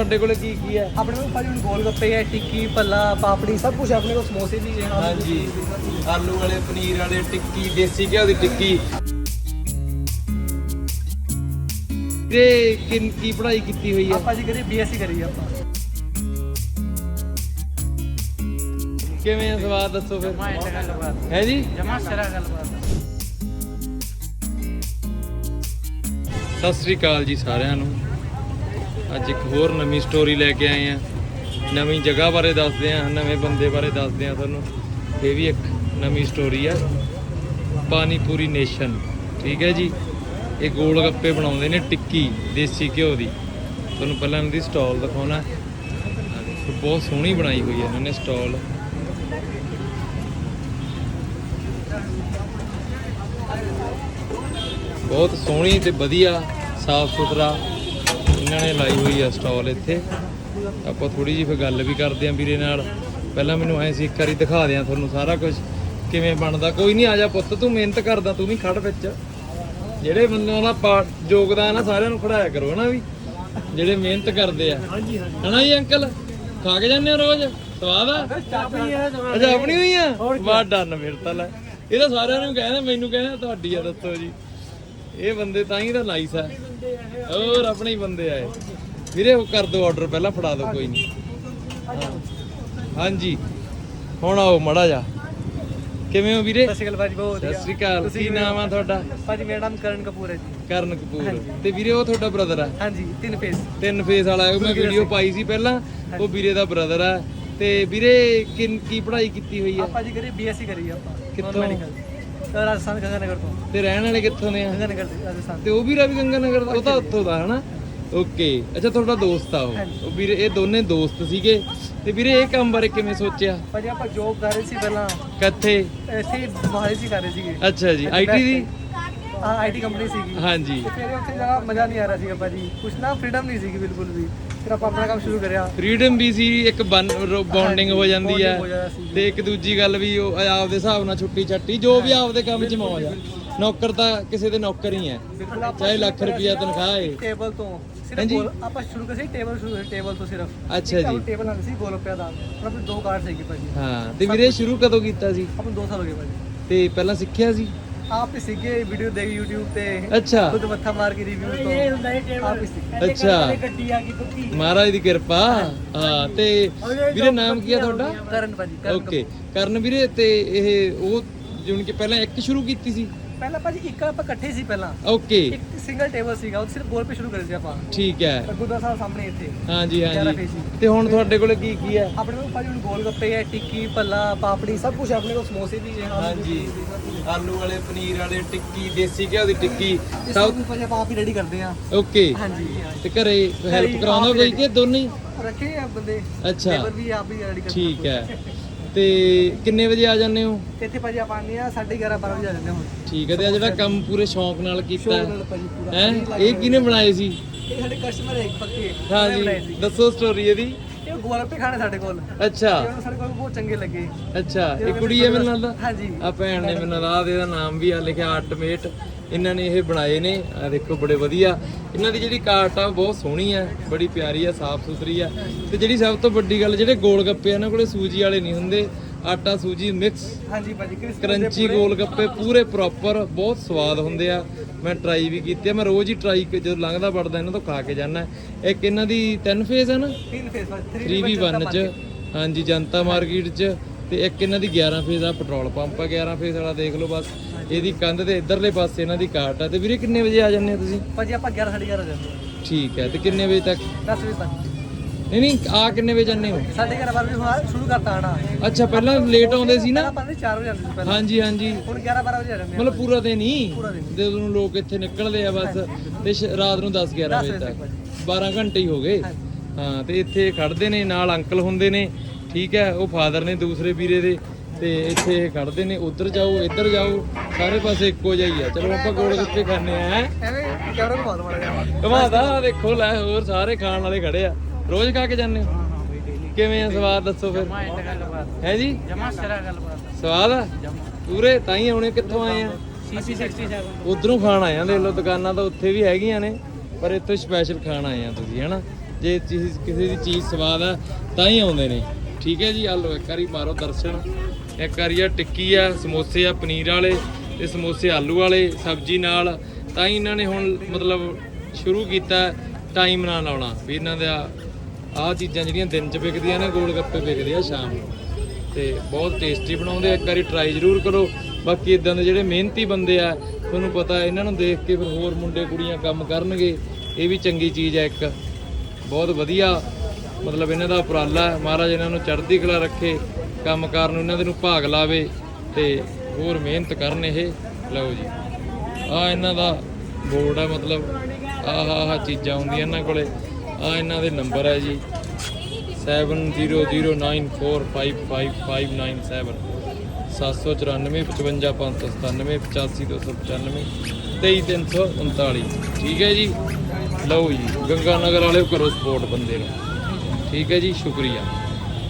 ਤੁਹਾਡੇ ਕੋਲੇ ਕੀ ਕੀ ਹੈ? ਆਪਣੇ ਕੋਲ ਭਾਜੀ ਹੁਣ ਗੋਲ ਗੱਪੇ ਹੈ ਟਿੱਕੀ ਪੱਲਾ ਪਾਪੜੀ ਸਭ ਕੁਝ ਆਪਣੇ ਕੋਲ ਸਮੋਸੇ ਵੀ ਹੈ ਹਾਂਜੀ। ਆਲੂ ਵਾਲੇ ਪਨੀਰ ਵਾਲੇ ਟਿੱਕੀ ਦੇਸੀ ਘਿਓ ਦੀ ਟਿੱਕੀ। ਤੇ ਕਿੰਨ ਕੀ ਪੜ੍ਹਾਈ ਕੀਤੀ ਹੋਈ ਹੈ? ਆਪਾਂ ਜੀ ਕਰੀ ਬੀਐਸਸੀ ਕਰੀ ਆਪਾਂ। ਕਿਵੇਂ ਆ ਸਵਾਦ ਦੱਸੋ ਫਿਰ। ਜਮਾ ਇੰਟਰ ਗੱਲਬਾਤ। ਹੈ ਜੀ? ਜਮਾ ਸਿਰਾ ਗੱਲਬਾਤ। ਸਤਿ ਸ੍ਰੀ ਅਕਾਲ ਜੀ ਸਾਰਿਆਂ ਨੂੰ। ਅੱਜ ਇੱਕ ਹੋਰ ਨਵੀਂ ਸਟੋਰੀ ਲੈ ਕੇ ਆਏ ਆ। ਨਵੀਂ ਜਗ੍ਹਾ ਬਾਰੇ ਦੱਸਦੇ ਆ, ਨਵੇਂ ਬੰਦੇ ਬਾਰੇ ਦੱਸਦੇ ਆ ਤੁਹਾਨੂੰ। ਇਹ ਵੀ ਇੱਕ ਨਵੀਂ ਸਟੋਰੀ ਆ। ਪਾਨੀਪੂਰੀ ਨੇਸ਼ਨ ਠੀਕ ਹੈ ਜੀ? ਇਹ ਗੋਲ ਗੱਪੇ ਬਣਾਉਂਦੇ ਨੇ ਟਿੱਕੀ, ਦੇਸੀ ਘਿਓ ਦੀ। ਤੁਹਾਨੂੰ ਪਹਿਲਾਂ ਇਹਨਾਂ ਦੀ ਸਟਾਲ ਦਿਖਾਉਣਾ ਬਹੁਤ ਸੋਹਣੀ ਬਣਾਈ ਹੋਈ ਹੈ ਇਹਨਾਂ ਨੇ ਸਟਾਲ ਬਹੁਤ ਸੋਹਣੀ ਤੇ ਵਧੀਆ ਸਾਫ਼ ਸੁਥਰਾ ਇਹਨਾਂ ਨੇ ਲਾਈ ਹੋਈ ਆ ਸਟਾਲ ਇੱਥੇ। ਆਪਾਂ ਥੋੜੀ ਜਿਹੀ ਫਿਰ ਗੱਲ ਵੀ ਕਰਦੇ ਆਂ ਵੀਰੇ ਨਾਲ। ਪਹਿਲਾਂ ਮੈਨੂੰ ਐ ਸੀ ਇੱਕ ਵਾਰੀ ਦਿਖਾ ਦਿਆਂ ਤੁਹਾਨੂੰ ਸਾਰਾ ਕੁਝ ਕਿਵੇਂ ਬਣਦਾ? ਕੋਈ ਨਹੀਂ ਆ ਜਾ ਪੁੱਤ ਤੂੰ ਮਿਹਨਤ ਕਰਦਾ ਤੂੰ ਵੀ ਖੜ ਵਿੱਚ। ਜਿਹੜੇ ਬੰਦੇ ਦਾ ਯੋਗਦਾਨ ਆ ਸਾਰਿਆਂ ਨੂੰ ਖੜਾਇਆ ਕਰੋ ਹਨਾ ਵੀ? ਜਿਹੜੇ ਮਿਹਨਤ ਕਰਦੇ ਆ। ਹਾਂਜੀ ਹਾਂਜੀ। ਹਨਾ ਜੀ ਅੰਕਲ? ਖਾ ਕੇ ਜਾਂਦੇ ਹੋ ਰੋਜ਼? ਸਵਾਦ ਆ? ਅੱਛਾ ਆਪਣੀ ਹੋਈ ਆ? ਵਾਹ ਡਨ ਮੇਰੇ ਤਾਂ ਲੈ। ਇਹ ਤਾਂ ਸਾਰਿਆਂ ਨੂੰ ਕਹਿੰਦਾ ਮੈਨੂੰ ਕਹਿੰਦਾ ਤੁਹਾਡੀ ਆ ਦੱਸੋ ਜੀ। ਇਹ ਬੰਦੇ ਤਾਂ ਹੀ ਤਾਂ ਨਾਈਸ ਆ। ਹੋਰ ਆਪਣੇ ਹੀ ਬੰਦੇ ਆਏ ਵੀਰੇ ਉਹ ਕਰ ਦਿਓ ਆਰਡਰ ਪਹਿਲਾਂ ਫੜਾ ਦਿਓ ਕੋਈ ਨਹੀਂ। ਹਾਂਜੀ। ਹੁਣ ਆਓ ਮੜਾ ਜਾ ਕਿਵੇਂ ਹੋ ਵੀਰੇ? ਸਤਿ ਸ਼੍ਰੀ ਅਕਾਲ ਭਾਜੀ ਬਹੁਤ ਸਤਿ ਵਧੀਆ ਸ੍ਰੀ ਅਕਾਲ। ਕੀ ਨਾਮ ਆ ਤੁਹਾਡਾ? ਭਾਜੀ ਮੇਰਾ ਨਾਮ ਕਰਨ ਕਪੂਰ ਹੈ ਜੀ। ਕਰਨ ਕਪੂਰ। ਤੇ ਵੀਰੇ ਉਹ ਤੁਹਾਡਾ ਬ੍ਰਦਰ ਆ? ਹਾਂਜੀ ਤਿੰਨ ਫੇਸ ਤਿੰਨ ਫੇਸ ਵਾਲਾ ਉਹ ਮੈਂ ਵੀਡੀਓ ਪਾਈ ਸੀ ਪਹਿਲਾਂ। ਉਹ ਵੀਰੇ ਦਾ ਬ੍ਰਦਰ ਆ। ਤੇ ਵੀਰੇ ਕੀ ਪੜ੍ਹਾਈ ਕੀਤੀ ਹੋਈ ਆ? ਆਪਾਂ ਜੀ ਕਰੀ ਬੀਐਸਸੀ ਕਰੀ ਆਪਾਂ। ਕਿੱਥੋਂ? ਰਾਜਸਥਾਨ ਗੰਗਾਨਗਰ ਤੋਂ। ਤੇ ਰਹਿਣ ਵਾਲੇ ਕਿੱਥੋਂ ਦੇ ਆ ਗੰਗਾਨਗਰ ਦੇ ਰਾਜਸਥਾਨ। ਤੇ ਉਹ ਵੀ ਰਵੀ ਗੰਗਾ ਨਗਰ ਦਾ ਉਹ ਤਾਂ ਉੱਥੋਂ ਦਾ ਹਨਾ? ਓਕੇ। ਅੱਛਾ ਤੁਹਾਡਾ ਦੋਸਤ ਆ ਉਹ। ਉਹ ਵੀਰੇ ਇਹ ਦੋਨੇ ਦੋਸਤ ਸੀਗੇ। ਤੇ ਵੀਰੇ ਇਹ ਕੰਮ ਬਾਰੇ ਕਿਵੇਂ ਸੋਚਿਆ? ਭਾਜੀ ਆਪਾਂ ਜੋਬ ਕਰ ਰਹੇ ਸੀ ਪਹਿਲਾਂ। ਕਿੱਥੇ? ਇੱਥੇ ਮੋਹਾਲੀ ਸੀ ਕਰ ਰਹੇ ਸੀਗੇ। ਅੱਛਾ ਜੀ। IT the? ਆਈਟੀ ਕੰਪਨੀ ਸੀਗੀ। ਹਾਂਜੀ। ਫਿਰ ਉੱਥੇ ਜਗ੍ਹਾ ਮਜ਼ਾ ਨਹੀਂ ਆ ਰਿਹਾ ਸੀਗਾ ਭਾਜੀ। ਕੁਛ ਨਾ ਫ੍ਰੀडम ਨਹੀਂ ਸੀਗੀ ਬਿਲਕੁਲ ਵੀ। ਫਿਰ ਆਪਾਂ ਆਪਣਾ ਕੰਮ ਸ਼ੁਰੂ ਕਰਿਆ। ਫ੍ਰੀडम ਵੀ ਸੀ ਇੱਕ ਬੌਂਡਿੰਗ ਹੋ ਜਾਂਦੀ ਹੈ। ਤੇ ਇੱਕ ਦੂਜੀ ਗੱਲ ਵੀ ਉਹ ਆਪਦੇ ਹਿਸਾਬ ਨਾਲ ਛੁੱਟੀ ਛੱਟੀ ਜੋ ਵੀ ਆਪਦੇ ਕੰਮ 'ਚ ਮੌਜ ਆ। ਨੌਕਰ ਤਾਂ ਕਿਸੇ ਦੇ ਨੌਕਰ ਹੀ ਹੈ। ਚਾਹੇ ਲੱਖ ਰੁਪਿਆ ਤਨਖਾਹ ਹੈ ਟੇਬਲ ਤੋਂ। ਸਿਰਫ ਆਪਾਂ ਸ਼ੁਰੂ ਕਰੀ ਟੇਬਲ ਸ਼ੁਰੂ ਕਰੀ ਟੇਬਲ ਤੋਂ ਸਿਰਫ। ਅੱਛਾ ਜੀ। ਟੇਬਲ ਨਾਲ ਸੀ ਗੋਲਪਿਆ ਦਾ। ਪਰ ਦੋ ਕਾਰਡ ਸੀਗੇ ਭਾਜੀ। ਹਾਂ ਤੇ ਵੀਰੇ ਸ਼ੁਰੂ ਕਦੋਂ ਕੀਤਾ ਸੀ? ਆਪਾਂ 2 ਸਾਲ ਹੋ ਗਏ ਭਾਜੀ। ਤੇ ਪਹਿਲਾਂ ਸਿੱਖਿਆ ਸੀ? ਆਪ ਹੀ ਸੀਗੇ ਵੀਡੀਓ ਦੇਖ YouTube ਤੇ। ਅੱਛਾ। ਖੁਦ ਮੱਥਾ ਮਾਰ ਕੇ ਰਿਵਿਊ ਤੋਂ। ਆਪ ਹੀ ਸੀਗੇ। ਅੱਛਾ। ਗੱਡੀ ਆ ਗਈ ਪੱਕੀ ਮਹਾਰਾਜ ਦੀ ਕਿਰਪਾ। ਹਾਂ ਤੇ ਵੀਰੇ ਨਾਮ ਕੀ ਆ ਤੁਹਾਡਾ? ਕਰਨ ਭਾਜੀ ਕਰਨ ਓਕੇ ਕਰਨ ਵੀਰੇ ਤੇ ਇਹ ਉਹ ਜਿਵੇਂ ਕਿ ਪਹਿਲਾਂ ਇੱਕ ਸ਼ੁਰੂ ਕੀਤੀ ਸੀ? ਪਹਿਲਾਂ ਭਾਜੀ ਇੱਕ ਆਪਾਂ ਇਕੱਠੇ ਸੀ ਪਹਿਲਾਂ। ਓਕੇ ਇੱਕ ਸਿੰਗਲ ਟੇਬਲ ਸੀਗਾ ਉਹ ਸਿਰਫ ਗੋਲ ਪੇ ਸ਼ੁਰੂ ਕਰੇ ਸੀ ਆਪਾਂ। ਠੀਕ ਹੈ। ਗੁਰਦੁਆਰਾ ਸਾਹਿਬ ਸਾਹਮਣੇ ਇੱਥੇ। ਹਾਂਜੀ ਹਾਂਜੀ। ਤੇ ਹੁਣ ਤੁਹਾਡੇ ਕੋਲੇ ਕੀ ਕੀ ਹੈ? ਆਪਣੇ ਕੋਲ ਭਾਜੀ ਹੁਣ ਗੋਲ ਗੱਪੇ ਹੈ ਟਿੱਕੀ ਪੱਲਾ ਪਾਪੜੀ ਸਭ ਕੁਝ ਆਪਣੇ ਕੋਲ ਸਮੋਸੇ ਵੀ ਹੈ ਹਾਂਜੀ। ਆਲੂ ਵਾਲੇ ਪਨੀਰ ਵਾਲੇ ਟਿੱਕੀ ਦੇਸੀ ਘਿਓ ਦੀ ਟਿੱਕੀ ਸਭ ਕੁਝ ਭਾਜੀ ਆਪਾਂ ਆਪ ਹੀ ਰੈਡੀ ਕਰਦੇ ਆ ਓਕੇ ਹਾਂਜੀ ਤੇ ਘਰੇ ਹੈਲਪ ਕਰਾਉਂਦਾ ਕੋਈ ਕਿ ਦੋਨੇ ਰੱਖੇ ਆ ਬੰਦੇ। ਅੱਛਾ। ਲੇਬਰ ਵੀ ਆਪ ਹੀ ਰੈਡੀ ਕਰਦੇ ਠੀਕ ਹੈ। ਤੇ ਕਿੰਨੇ ਵਜੇ ਆ ਜਾਂਦੇ ਹੋ? ਇੱਥੇ ਭਾਜੀ ਆਪਾਂ ਆਉਂਦੇ ਆ 11:30 12 ਵਜੇ ਆ ਜਾਂਦੇ ਹੁਣ। ਠੀਕ ਹੈ ਤੇ ਆ ਜਿਹੜਾ ਕੰਮ ਪੂਰੇ ਸ਼ੌਂਕ ਨਾਲ ਕੀਤਾ ਸ਼ੋਅ ਨਾਲ ਭਾਜੀ ਪੂਰਾ। ਹੈ? ਇਹ ਕਿਹਨੇ ਬਣਾਏ ਸੀ? ਇਹ ਸਾਡੇ ਕਸਟਮਰ ਹੈ ਇੱਕ ਪੱਕੇ। ਹਾਂਜੀ ਦੱਸੋ ਸਟੋਰੀ ਇਹਦੀ। ਇਹ ਗੋਲ ਗੱਪੇ ਖਾਣੇ ਸਾਡੇ ਕੋਲ। ਅੱਛਾ। ਸਾਡੇ ਕੋਲ ਬਹੁਤ ਚੰਗੇ ਲੱਗੇ। ਅੱਛਾ ਇਹ ਕੁੜੀ ਹੈ ਮੈਨੂੰ ਲੱਗਦਾ ਹਾਂਜੀ। ਆ ਭੈਣ ਨੇ ਮੈਨੂੰ ਰਾਹ ਦੇ ਦਾ ਨਾਮ ਵੀ ਆ ਲਿਖਿਆ ਆਰਟਮੇਟ ਇਹਨਾਂ ਨੇ ਇਹ ਬਣਾਏ ਨੇ। ਆ ਦੇਖੋ ਬੜੇ ਵਧੀਆ। ਇਹਨਾਂ ਦੀ ਜਿਹੜੀ ਕਾਰਟ ਆ ਬਹੁਤ ਸੋਹਣੀ ਆ। ਬੜੀ ਪਿਆਰੀ ਆ ਸਾਫ਼ ਸੁਥਰੀ ਆ। ਤੇ ਜਿਹੜੀ ਸਭ ਤੋਂ ਵੱਡੀ ਗੱਲ ਜਿਹੜੇ ਗੋਲ ਗੱਪੇ ਇਹਨਾਂ ਕੋਲੇ ਸੂਜੀ ਵਾਲੇ ਨਹੀਂ ਹੁੰਦੇ। ਆਟਾ ਸੂਜੀ ਮਿਕਸ ਹਾਂਜੀ ਭਾਜੀ ਕਰੰਚੀ ਗੋਲ ਗੱਪੇ ਪੂਰੇ ਪ੍ਰੋਪਰ ਬਹੁਤ ਸਵਾਦ ਹੁੰਦੇ ਆ। ਮੈਂ ਟਰਾਈ ਵੀ ਕੀਤੇ ਮੈਂ ਰੋਜ਼ ਹੀ ਟਰਾਈ ਜਦੋਂ ਲੰਘਦਾ ਵੜਦਾ ਇਹਨਾਂ ਤੋਂ ਖਾ ਕੇ ਜਾਣਾ ਇੱਕ ਇਹਨਾਂ ਦੀ ਤਿੰਨ ਫੇਸ ਆ ਨਾ? ਤਿੰਨ ਫੇਸ 3v1 ਚ। ਹਾਂਜੀ ਜਨਤਾ ਮਾਰਕੀਟ ਚ। ਤੇ ਇੱਕ ਇਹਨਾਂ ਦੀ 11 ਫੇਸ ਆ ਪੈਟਰੋਲ ਪੰਪ ਆ 11 ਫੇਸ ਵਾਲਾ ਦੇਖ ਲਓ ਬਸ। ਇਹਦੀ ਕੰਧ ਦੇ ਇਧਰਲੇ ਪਾਸੇ ਇਹਨਾਂ ਦੀ ਕਾਰਟ ਆ। ਤੇ ਵੀਰੇ ਕਿੰਨੇ ਵਜੇ ਆ ਜਾਂਦੇ ਆ ਤੁਸੀਂ? ਭਾਜੀ ਆਪਾਂ 11 11:30 ਜਾਂਦੇ ਹਾਂ। ਠੀਕ ਹੈ ਤੇ ਕਿੰਨੇ ਵਜੇ ਤੱਕ? 10 ਵਜੇ ਤੱਕ। ਨਹੀਂ ਨਹੀਂ ਆ ਕਿੰਨੇ ਵਜੇ ਜਾਂਦੇ ਹੋ? ਸਾਡੇ ਘਰ ਵੀ ਹੁਣ ਸ਼ੁਰੂ ਕਰਤਾ ਆਣਾ ਅੱਛਾ ਪਹਿਲਾਂ ਲੇਟ ਆਉਂਦੇ ਸੀ ਨਾ? ਆਪਾਂ 4 ਵਜੇ ਜਾਂਦੇ ਸੀ ਪਹਿਲਾਂ। ਹਾਂਜੀ ਹਾਂਜੀ। ਹੁਣ 11 12 ਵਜੇ ਆ ਜਾਂਦੇ ਆ ਮਤਲਬ ਪੂਰਾ ਦਿਨ ਹੀ। ਜਦੋਂ ਨੂੰ ਲੋਕ ਇੱਥੇ ਨਿਕਲਦੇ ਆ ਬਸ ਤੇ ਰਾਤ ਨੂੰ 10 11 ਵਜੇ ਤੱਕ। 12 ਘੰਟੇ ਹੀ ਹੋ ਗਏ। ਹਾਂ ਤੇ ਇੱਥੇ ਖੜਦੇ ਨੇ ਨਾਲ ਅੰਕਲ ਹੁੰਦੇ ਨੇ। ਠੀਕ ਹੈ ਉਹ ਫਾਦਰ ਨੇ ਦੂਸਰੇ ਵੀਰੇ ਦੇ ਤੇ ਇੱਥੇ ਖੜਦੇ ਨੇ ਉਧਰ ਜਾਓ ਇੱਧਰ ਜਾਓ ਸਾਰੇ ਪਾਸੇ ਇੱਕੋ ਜਿਹਾ ਹੀ ਆ। ਚਲੋ ਆਪਾਂ ਗੋਲ ਗੱਪੇ ਖਾਣੇ ਆ ਹੈਂ। ਐਵੇਂ ਕੈਮਰਾ ਘੁਮਾ ਦੋ ਮਾੜਾ ਘੁਮਾਦਾ ਦੇਖੋ ਲੈ ਹੋਰ ਸਾਰੇ ਖਾਣ ਵਾਲੇ ਖੜੇ ਆ। ਰੋਜ਼ ਖਾ ਕੇ ਜਾਂਦੇ ਹੋ? ਕਿਵੇਂ ਆ ਸਵਾਦ ਦੱਸੋ ਫਿਰ? ਹੈ ਜੀ? ਜਮਾ ਸਿਰਾ ਗੱਲਬਾਤ। ਸਵਾਦ ਆ? ਪੂਰੇ ਤਾਂ ਹੀ ਆਉਣੇ ਕਿੱਥੋਂ ਆਏ ਆ? ਸੀਸੀ 67 ਉਧਰੋਂ ਖਾਣ ਆਏ ਆ ਦੇਖ ਲਓ ਦੁਕਾਨਾਂ ਤਾਂ ਉੱਥੇ ਵੀ ਹੈਗੀਆਂ ਨੇ ਪਰ ਇੱਥੋਂ ਸਪੈਸ਼ਲ ਖਾਣ ਆਏ ਆ ਤੁਸੀਂ ਹਨਾ? ਜੇ ਕਿਸੇ ਦੀ ਚੀਜ਼ ਸਵਾਦ ਆ ਤਾਂ ਹੀ ਆਉਂਦੇ ਨੇ। ਠੀਕ ਹੈ ਜੀ ਆ ਲਓ, ਇੱਕ ਵਾਰੀ ਮਾਰੋ ਦਰਸ਼ਨ। ਇੱਕ ਵਾਰੀ ਆ ਟਿੱਕੀ ਆ, ਸਮੋਸੇ ਆ, ਪਨੀਰ ਵਾਲੇ ਤੇ ਸਮੋਸੇ ਆਲੂ ਵਾਲੇ, ਸਬਜ਼ੀ ਨਾਲ। ਤਾਂ ਹੀ ਇਹਨਾਂ ਨੇ ਹੁਣ ਮਤਲਬ ਸ਼ੁਰੂ ਕੀਤਾ ਟਾਈਮ ਨਾਲ ਆਉਣਾ, ਵੀ ਇਹਨਾਂ ਦਾ ਆਹ ਚੀਜ਼ਾਂ ਜਿਹੜੀਆਂ ਦਿਨ 'ਚ ਵਿਕਦੀਆਂ ਨੇ, ਗੋਲ ਗੱਪੇ ਵਿਕਦੇ ਆ ਸ਼ਾਮ ਨੂੰ। ਤੇ ਬਹੁਤ ਟੇਸਟੀ ਬਣਾਉਂਦੇ ਆ, ਇੱਕ ਵਾਰੀ ਟਰਾਈ ਜ਼ਰੂਰ ਕਰੋ। ਬਾਕੀ ਇਦਾਂ ਦੇ ਜਿਹੜੇ ਮਿਹਨਤੀ ਬੰਦੇ ਆ, ਤੁਹਾਨੂੰ ਪਤਾ ਇਹਨਾਂ ਨੂੰ ਦੇਖ ਕੇ ਫਿਰ ਹੋਰ ਮੁੰਡੇ ਕੁੜੀਆਂ ਕੰਮ ਕਰਨਗੇ, ਇਹ ਵੀ ਚੰਗੀ ਚੀਜ਼ ਆ ਇੱਕ। ਬਹੁਤ ਵਧੀਆ ਮਤਲਬ ਇਹਨਾਂ ਦਾ ਉਪਰਾਲਾ ਹੈ। ਮਹਾਰਾਜ ਇਹਨਾਂ ਨੂੰ ਚੜ੍ਹਦੀ ਕਲਾ ਰੱਖੇ ਕੰਮਕਾਰ ਨੂੰ ਇਹਨਾਂ ਦੇ ਨੂੰ ਭਾਗ ਲਾਵੇ ਤੇ ਹੋਰ ਮਿਹਨਤ ਕਰਨ ਇਹ। ਲਓ ਜੀ। ਆ ਇਹਨਾਂ ਦਾ ਬੋਰਡ ਹੈ, ਮਤਲਬ ਆਹ ਆਹ ਚੀਜ਼ਾਂ ਹੁੰਦੀਆਂ ਇਹਨਾਂ ਕੋਲੇ। ਆ ਇਹਨਾਂ ਦੇ ਨੰਬਰ ਹੈ ਜੀ। 7009455597 794557 23295 ਠੀਕ ਹੈ ਜੀ। ਲਓ ਜੀ, ਗੰਗਾ ਨਗਰ ਵਾਲੇ ਕਰੋ ਸਪੋਰਟ ਬੰਦੇ ਨੂੰ। ਠੀਕ ਹੈ ਜੀ ਸ਼ੁਕਰੀਆ।